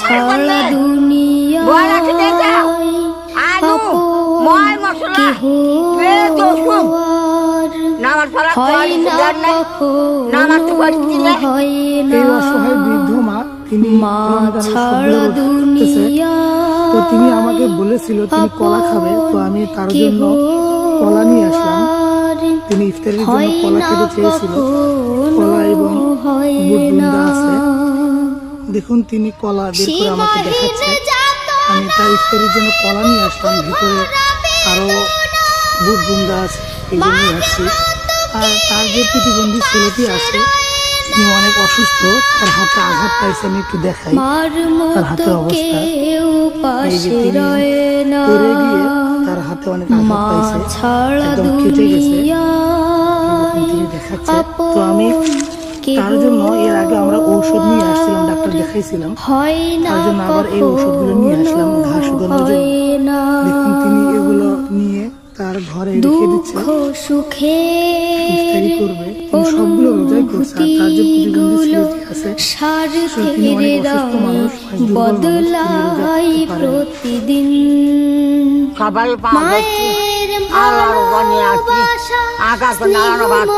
ছাড়া হয় এই অসহায় বৃদ্ধ মা তিনি মা ছাড়া সবগুলো তো তিনি আমাকে বলেছিল তিনি কলা খাবে তো আমি তার জন্য কলা নিয়ে আসলাম। তিনি ইফতারের জন্য কলা খেতে চেয়েছিল। কলা এবং হয় বুট দেখুন তিনি কলা বের করে আমাকে দেখাচ্ছে। আমি তার ইফতারের জন্য কলা নিয়ে আসলাম ভিতরে আরও বুট বুন্দা আছে এই আসছি। আর তার যে প্রতিবন্ধী ছেলেটি আছে তিনি অনেক অসুস্থ তার হাতে আঘাত পাইছে আমি একটু দেখাই। তার হাতের অবস্থা। এই যে তিনি পড়ে গিয়ে তার হাতে অনেক আঘাত পাইছে। একদম কেটে গেছে। তিনি দেখাচ্ছে। তো আমি তার জন্য এর আগে আমরা ঔষধ নিয়ে আসছিলাম ডাক্তার দেখাইছিলাম তার জন্য আবার এই ওষুধগুলো নিয়ে আসলাম ঘা শুকানোর জন্য। দেখুন তিনি এগুলো নিয়ে তার ঘরে রেখে দিচ্ছে সুখে ইফতারি করবে সবগুলো রোজাই করছে আর তার যে প্রতিবন্ধী ছেলেটি আছে তিনি অনেক অসুস্থ মানুষ, অনেক দুর্বল মানুষ, তিনি রোজা বদলাই। প্রতিদিন সবাই মায়ের নাড়ানো ভাত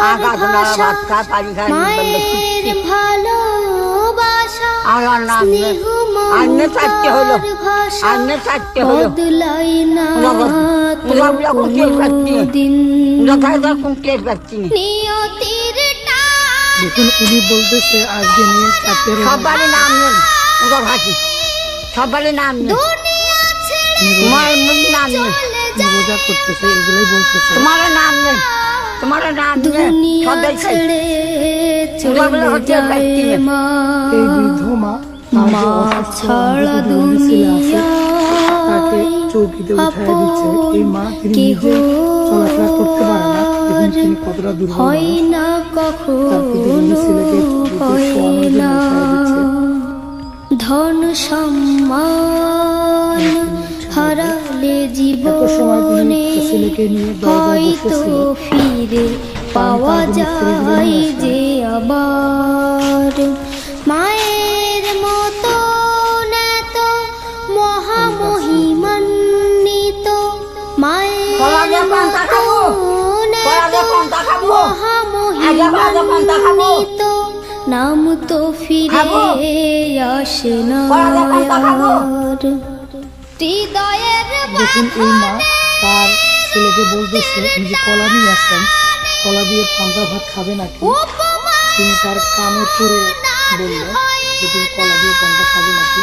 স্নেহ মায়ের ভালোবাসা আল্লাহর নাম নে চারটে হলো। আন্নে চারটে হলো। বদলাই না দিন। নিয়তির দেখুন উনি বলতেছে আজকে নিয়ে চারটে সবারই নাম নেন ওরা ভাসি সবারই নাম নেন নাম নেন রোজা করতেছে এগুলোই বলতেছে। তোমার নাম নেন তোমার খাই চলে হচ্ছে এই ছাড়া তাকে চৌকিতে উঠায় দিচ্ছে। এই মা তিনি নিজে চলাফেরা করতে পারে না তিনি কতটা দুর্বল না কখনো ছেলেকে হয় ধন সম্মান জীবনে হয়তো ফিরে পাওয়া যায় যে আবার। মায়ের মতো এত মহামহিমান্বিত। মায়ের। মহামহিমান্বিত। নাম তো ফিরে আসে না দেখুন এই মা তার ছেলেকে বলতেছে আমি যে কলা নিয়ে আসলাম কলা দিয়ে পান্তা ভাত খাবে নাকি? তিনি তার কানে করে বলল যে তুমি কলা দিয়ে পান্তা খাবে নাকি।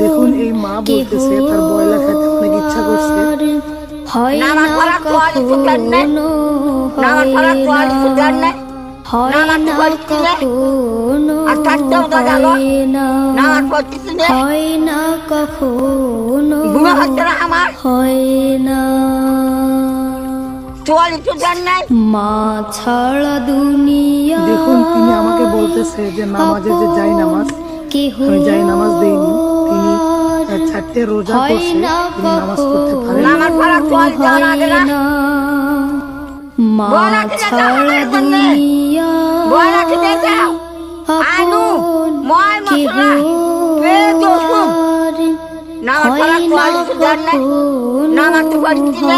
দেখুন এই মা বলতেছে তার বয়লা খেতে অনেক ইচ্ছা করছে। হয় না। হয় না না। কখনো। হয় মা ছাড়া দুনিয়া দেখুন তিনি আমাকে বলতেছে যে নামাজে যে যাই নামাজ আমি যাই নামাজ দেইনি আহ, রোজা করছে নামাজ পড়তে পারেন না। মা ছাড়া আমার। দুনিয়া। আলু, ময় মশলা, পেঁয়াজ রসুন। নামাজ পড়া কোয়ালি সুতার নেই নামাজ তো পড়ছি না।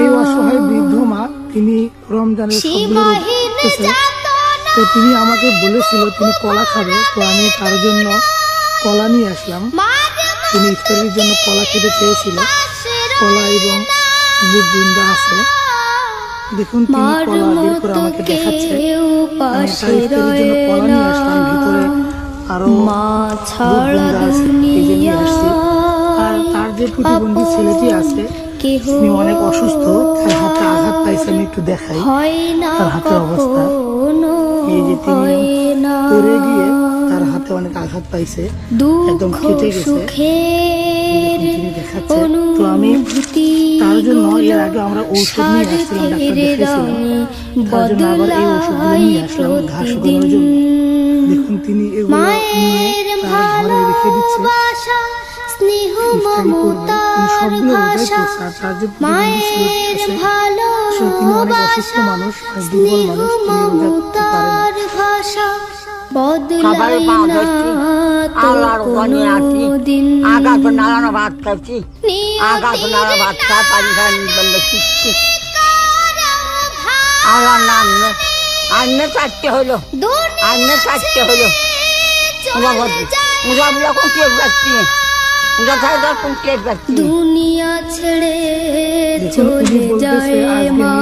এই অসহায় বৃদ্ধ মা তিনি রমজানের সবগুলো তো তিনি আমাকে বলেছিল তিনি কলা খাবে তো আমি তার জন্য কলা নিয়ে আসলাম তিনি ইফতারির জন্য কলা খেতে চেয়েছিল। কলা এবং বুটবৃন্দা আছে। দেখুন তিনি কলা বের করে আমাকে দেখাচ্ছে। আমি তার পাশে ইফতারির জন্য কলা নিয়ে আসলাম ভিতরে আছে। এই যে নিয়ে আসছি। আর তার যে প্রতিবন্ধী ছেলেটি আছে তিনি অনেক অসুস্থ। তার হাতে আঘাত পাইছে আমি একটু দেখাই। হয় তার হাতের অবস্থা। এই যে তিনি পড়ে গিয়ে হাতে অনেক আঘাত পাইছে। একদম কেটে গেছে। দেখাচ্ছে। তো আমি তার জন্য এর আগে আমরা ঔষধ নিয়ে আসছিলাম ডাক্তার দেখাইছিলাম তার জন্য আবার এই ওষুধগুলো নিয়ে আসলাম ঘা শুকানোর জন্য দেখুন তিনি এগুলো নিয়ে ঘরে রেখে দিচ্ছে। মায়ের ভালোবাসা মানুষ স্নেহ মানুষ মমতার ভাষা। ধরছি আল্লাহর ওখানে আছি। নাড়ানো ভাত খাচ্ছি। ভাত খা পানি শিখছি আল্লাহর নাম চারটে হলো। চারটে হলো। যখন যখন দুনিয়া ছেড়ে চলে যায় মা।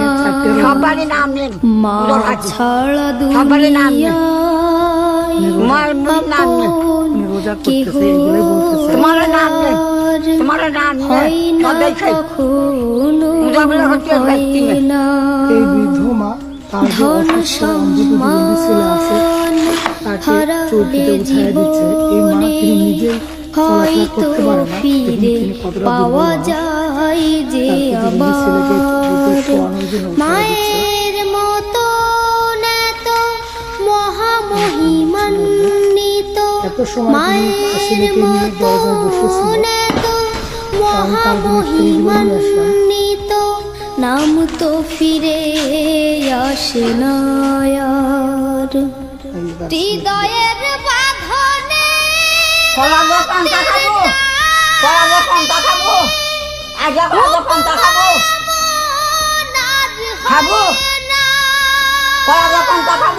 সবারই নাম নেন মা ছাড়া। দুনিয়ায় তোমার নাম তোমার নাম তোমার নাম এই বৃদ্ধ তার যে অসুস্থ ছেলে আছে তাকে চৌকিতে উঠায় দিচ্ছে এই মা তিনি নিজেই চলাফেরা হয়তো করতে পারে না ফিরে তিনি কতটা পাওয়া যায় যে আবার। মায়ের মহামহিমান্বিত এত সময় তিনি তার ছেলেকে নিয়ে দরজায় বসেছিল? এত। মহামহিমান্বিত নাম তো ফিরে আসে না। হৃদয়ের বাঁধনে কলাবো পান্তা খাব পান্তা খাব আজ পান্তা খাব খাব। কলাবো পান্তা খাব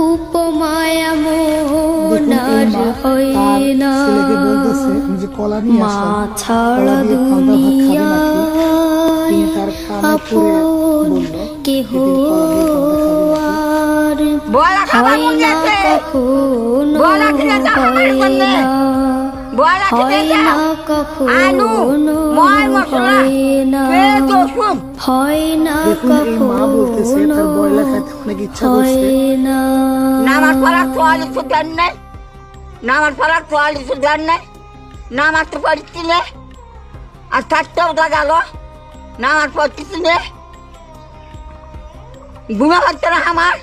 উপমায়া দেখুন এই মোনার মা হয় না মা ছাড়া পড়ে আপন কেহ আর হয় না কখনো হয় না। হয় না কখনো হয় না। হয় না কখনো হয় না। নামাজ পড়ার চুয়াল্লিশ দেন নাই? নামাজ পড়ার চুয়াল্লিশ দেন নাই? নামাজ তো পড়ছি নে? আর গেল। নে? না আমার?